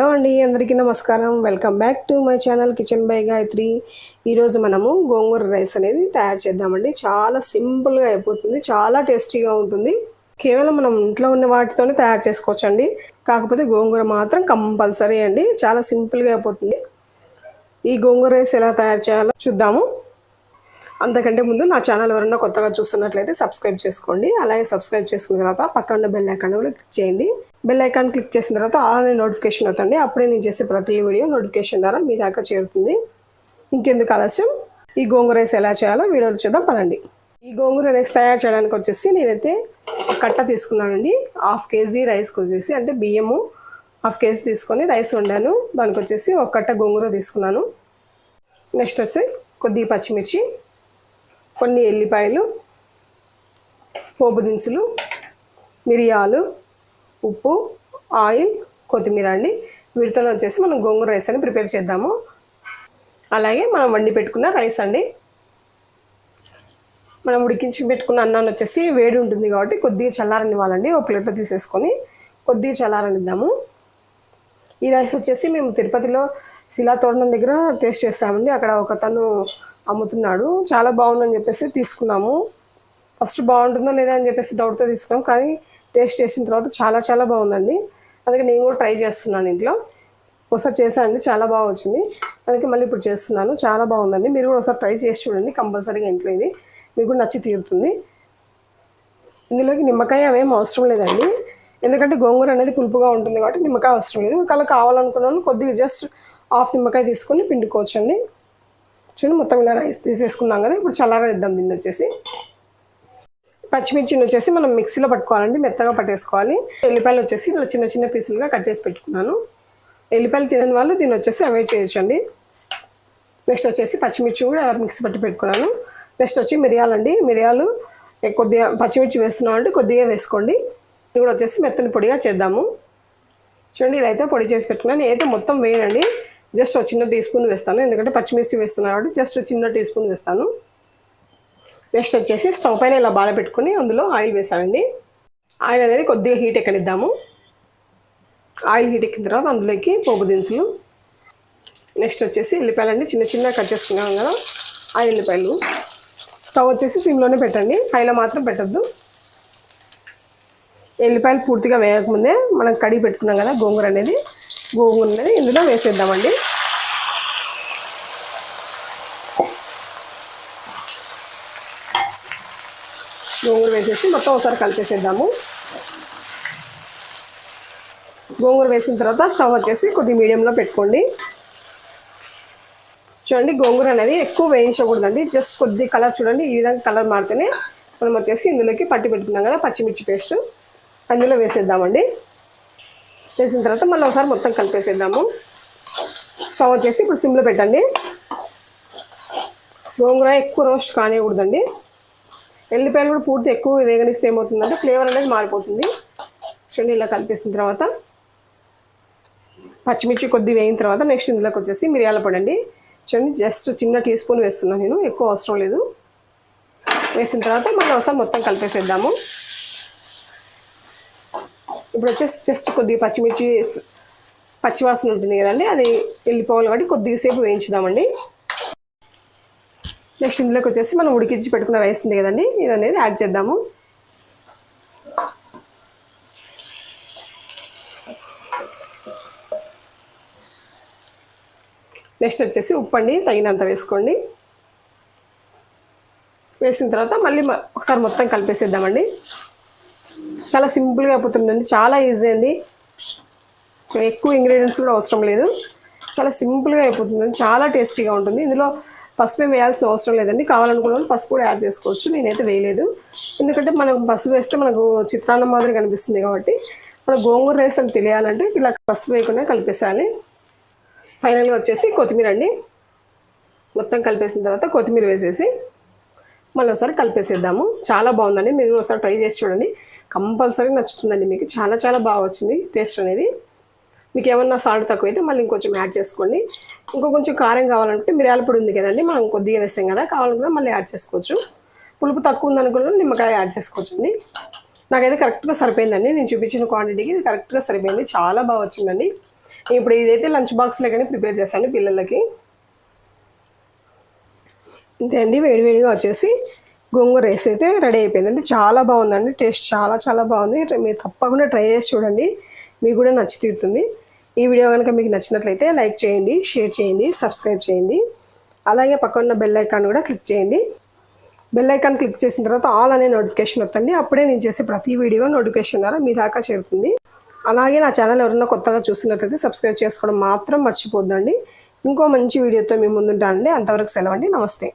Hello అండి అందరికీ నమస్కారం. Welcome back to my channel kitchen by Gayatri. ఈరోజు మనము గోంగూర రైస్ అనేది తయారు చేద్దామండి. చాలా సింపుల్గా అయిపోతుంది చాలా టేస్టీగా ఉంటుంది. కేవలం మనం ఇంట్లో ఉన్న వాటితోనే తయారు చేసుకోవచ్చండి. కాకపోతే గోంగూర మాత్రం కంపల్సరీ అండి. చాలా సింపుల్గా అయిపోతుంది. ఈ గోంగూర రైస్ ఎలా తయారు చేయాలో చూద్దాము. అంతకంటే ముందు నా ఛానల్ ఎవరైనా కొత్తగా చూస్తున్నట్లయితే సబ్స్క్రైబ్ చేసుకోండి. అలాగే సబ్స్క్రైబ్ చేసుకున్న తర్వాత పక్కన ఉన్న బెల్ ఐకాన్ కూడా క్లిక్ చేయండి. బెల్ ఐకాన్ క్లిక్ చేసిన తర్వాత ఆన్లైన్ నోటిఫికేషన్ అవుతుంది. అప్పుడే నేను చేసే ప్రతి వీడియో నోటిఫికేషన్ ద్వారా మీ దాకా చేరుతుంది. ఇంకెందుకు ఆలస్యం? ఈ గోంగూర రైస్ ఎలా చేయాలో వీడియోలు చూద్దాం. పదండి. ఈ గోంగూర రైస్ తయారు చేయడానికి వచ్చేసి నేనైతే ఒక కట్ట తీసుకున్నానండి. హాఫ్ కేజీ రైస్కి వచ్చేసి అంటే బియ్యము హాఫ్ కేజీ తీసుకొని రైస్ వండాను. దానికి వచ్చేసి ఒక కట్ట గోంగూర తీసుకున్నాను. నెక్స్ట్ వచ్చి కొద్ది పచ్చిమిర్చి కొన్ని ఎల్లిపాయలు పోపు దినుసులు మిరియాలు ఉప్పు ఆయిల్ కొత్తిమీర అండి. వీటితో వచ్చేసి మనం గోంగూర రైస్ అని ప్రిపేర్ చేద్దాము. అలాగే మనం వండి పెట్టుకున్న రైస్ అండి. మనం ఉడికించి పెట్టుకున్న అన్నాన్ని వచ్చేసి వేడి ఉంటుంది కాబట్టి కొద్దిగా చల్లారనివ్వాలండి. ఒక ప్లేట్లో తీసేసుకొని కొద్దిగా చల్లారనిద్దాము. ఈ రైస్ వచ్చేసి మేము తిరుపతిలో శిలాతోరణం దగ్గర టేస్ట్ చేస్తామండి. అక్కడ ఒక తను అమ్ముతున్నాడు. చాలా బాగుందని చెప్పేసి తీసుకున్నాము. ఫస్ట్ బాగుంటుందో లేదా అని చెప్పేసి డౌట్తో తీసుకున్నాం. కానీ టేస్ట్ చేసిన తర్వాత చాలా చాలా బాగుందండి. అందుకే నేను కూడా ట్రై చేస్తున్నాను ఇంట్లో. ఒకసారి చేశానండి చాలా బాగా వచ్చింది. అందుకే మళ్ళీ ఇప్పుడు చేస్తున్నాను చాలా బాగుందండి. మీరు కూడా ఒకసారి ట్రై చేసి చూడండి కంపల్సరీగా ఇంట్లో ఇది మీకు కూడా నచ్చి తీరుతుంది. ఇందులోకి నిమ్మకాయ అవేం అవసరం లేదండి. ఎందుకంటే గోంగూర అనేది పులుపుగా ఉంటుంది కాబట్టి నిమ్మకాయ అవసరం లేదు. ఒకవేళ కావాలనుకున్న వాళ్ళు కొద్దిగా జస్ట్ హాఫ్ నిమ్మకాయ తీసుకొని పిండుకోవచ్చండి. చూడండి మొత్తం ఇలా రైస్ తీసేసుకున్నాం కదా ఇప్పుడు చల్లారనిద్దాం దీన్ని వచ్చేసి. పచ్చిమిర్చిని వచ్చేసి మనం మిక్సీలో పట్టుకోవాలండి మెత్తగా పట్టేసుకోవాలి. ఎల్లిపాయలు వచ్చేసి ఇలా చిన్న చిన్న పీసులుగా కట్ చేసి పెట్టుకున్నాను. ఎల్లిపాయలు తినని వాళ్ళు దీన్ని వచ్చేసి అవాయిడ్ చేయొచ్చండి. నెక్స్ట్ వచ్చేసి పచ్చిమిర్చి కూడా మిక్సీ పట్టి పెట్టుకున్నాను. నెక్స్ట్ వచ్చి మిరియాలండి మిరియాలు కొద్దిగా పచ్చిమిర్చి వేస్తున్నాం అంటే కొద్దిగా వేసుకోండి. ఇది కూడా వచ్చేసి మెత్తని పొడిగా చేద్దాము. చూడండి ఇదైతే పొడి చేసి పెట్టుకున్నాను. నేనైతే మొత్తం వేయనండి. జస్ట్ ఒక చిన్న టీ స్పూన్ వేస్తాను. ఎందుకంటే పచ్చిమిర్చి వేస్తున్నాను కాబట్టి జస్ట్ చిన్న టీ స్పూన్ వేస్తాను. నెక్స్ట్ వచ్చేసి స్టవ్ పైన ఇలా బాల పెట్టుకుని అందులో ఆయిల్ వేసానండి. ఆయిల్ అనేది కొద్దిగా హీట్ ఎక్కనిద్దాము. ఆయిల్ హీట్ ఎక్కిన తర్వాత అందులోకి పోపు దినుసులు. నెక్స్ట్ వచ్చేసి ఎల్లిపాయలు అండి చిన్న చిన్న కట్ చేసుకున్నాం కదా ఆ ఎల్లిపాయలు. స్టవ్ వచ్చేసి సిమ్లోనే పెట్టండి. హైలో మాత్రం పెట్టద్దు. ఎల్లిపాయలు పూర్తిగా వేయకముందే మనం కడిగి పెట్టుకున్నాం కదా గోంగూర అనేది. గోంగూర అనేది ఇందులో వేసేద్దామండి. గోంగూర వేసేసి మొత్తం ఒకసారి కలిపేసేద్దాము. గోంగూర వేసిన తర్వాత స్టవ్ వచ్చేసి కొద్దిగా మీడియంలో పెట్టుకోండి. చూడండి గోంగూర అనేది ఎక్కువ వేయించకూడదండి. జస్ట్ కొద్ది కలర్ చూడండి ఈ విధంగా కలర్ మారితేనే మనం వచ్చేసి ఇందులోకి పట్టి పెట్టుకున్నాం కదా పచ్చిమిర్చి పేస్ట్. అందులో వేసేద్దామండి. వేసిన తర్వాత మళ్ళీ ఒకసారి మొత్తం కలిపేసేద్దాము. స్టవ్ వచ్చేసి ఇప్పుడు సిమ్లో పెట్టండి. గోంగూర ఎక్కువ రోస్ట్ కానివ్వకూడదండి. ఎల్లిపాయలు కూడా పూర్తి ఎక్కువ వేగనిస్తే ఏమవుతుందంటే ఫ్లేవర్ అనేది మారిపోతుంది. చూడండి ఇలా కలిపేసిన తర్వాత పచ్చిమిర్చి కొద్ది వేయిన తర్వాత నెక్స్ట్ ఇందులోకి వచ్చేసి మిరియాల పడండి. చూడండి జస్ట్ చిన్న టీ స్పూన్ వేస్తున్నాను నేను ఎక్కువ అవసరం లేదు. వేసిన తర్వాత మళ్ళీ ఒకసారి మొత్తం కలిపేసేద్దాము. ఇప్పుడు వచ్చేసి జస్ట్ కొద్దిగా పచ్చిమిర్చి పచ్చివాసన ఉంటుంది కదండి అది వెళ్ళిపోవాలి కాబట్టి కొద్దిగా సేపు వేయించుదామండి. నెక్స్ట్ ఇందులోకి వచ్చేసి మనం ఉడికించి పెట్టుకున్న రైస్ ఉంది కదండి ఇది అనేది యాడ్ చేద్దాము. నెక్స్ట్ వచ్చేసి ఉప్పు అండి తగినంత వేసుకోండి. వేసిన తర్వాత మళ్ళీ ఒకసారి మొత్తం కలిపేసేద్దామండి. చాలా సింపుల్గా అయిపోతుందండి చాలా ఈజీ అండి. ఎక్కువ ఇంగ్రీడియంట్స్ కూడా అవసరం లేదు. చాలా సింపుల్గా అయిపోతుందండి చాలా టేస్టీగా ఉంటుంది. ఇందులో పసుపు ఏం వేయాల్సిన అవసరం లేదండి. కావాలనుకున్న వాళ్ళు పసుపు కూడా యాడ్ చేసుకోవచ్చు. నేనైతే వేయలేదు. ఎందుకంటే మనం పసుపు వేస్తే మనకు చిత్రాన్నం మాదిరి కనిపిస్తుంది కాబట్టి మన గోంగూర రైస్ అని తెలియాలంటే ఇలా పసుపు వేయకుండా కలిపేసేయాలి. ఫైనల్గా వచ్చేసి కొత్తిమీర అండి. మొత్తం కలిపేసిన తర్వాత కొత్తిమీర వేసేసి మళ్ళీ ఒకసారి కలిపేసేద్దాము. చాలా బాగుందండి. మీరు ఒకసారి ట్రై చేసి చూడండి. కంపల్సరీ నచ్చుతుందండి మీకు. చాలా చాలా బాగా వచ్చింది టేస్ట్ అనేది. మీకు ఏమన్నా సాల్ట్ తక్కువైతే మళ్ళీ ఇంకొంచెం యాడ్ చేసుకోండి. ఇంకో కొంచెం కారం కావాలంటే మిరియాల పొడి ఉంది కదండి మనం కొద్దిగా వేసాం కదా కావాలనుకున్నా మళ్ళీ యాడ్ చేసుకోవచ్చు. పులుపు తక్కువ ఉందనుకున్నా నిమ్మకాయ యాడ్ చేసుకోవచ్చు అండి నాకైతే కరెక్ట్గా సరిపోయిందండి నేను చూపించిన క్వాంటిటీకి ఇది కరెక్ట్గా సరిపోయింది చాలా బాగా వచ్చిందండి. ఇప్పుడు ఇదైతే లంచ్ బాక్స్లో కానీ ప్రిపేర్ చేస్తాను పిల్లలకి. ఇంతే అండి వేడివేడిగా వచ్చేసి గోంగూర రైస్ అయితే రెడీ అయిపోయిందండి చాలా బాగుందండి టేస్ట్ చాలా చాలా బాగుంది. మీరు తప్పకుండా ట్రై చేసి చూడండి మీకు కూడా నచ్చి తీరుతుంది. ఈ వీడియో కనుక మీకు నచ్చినట్లయితే లైక్ చేయండి షేర్ చేయండి సబ్స్క్రైబ్ చేయండి. అలాగే పక్కన బెల్ ఐకాన్ కూడా క్లిక్ చేయండి. బెల్ ఐకాన్ క్లిక్ చేసిన తర్వాత ఆల్ అనే నోటిఫికేషన్ వస్తుంది. అప్పుడే నేను చేసే ప్రతి వీడియో నోటిఫికేషన్ ద్వారా మీ దాకా చేరుతుంది. అలాగే నా ఛానల్ ఎవరైనా కొత్తగా చూస్తున్నట్లయితే సబ్స్క్రైబ్ చేసుకోవడం మాత్రం మర్చిపోద్దండి. ఇంకో మంచి వీడియోతో మీ ముందుంటానండి. అంతవరకు సెలవండి నమస్తే.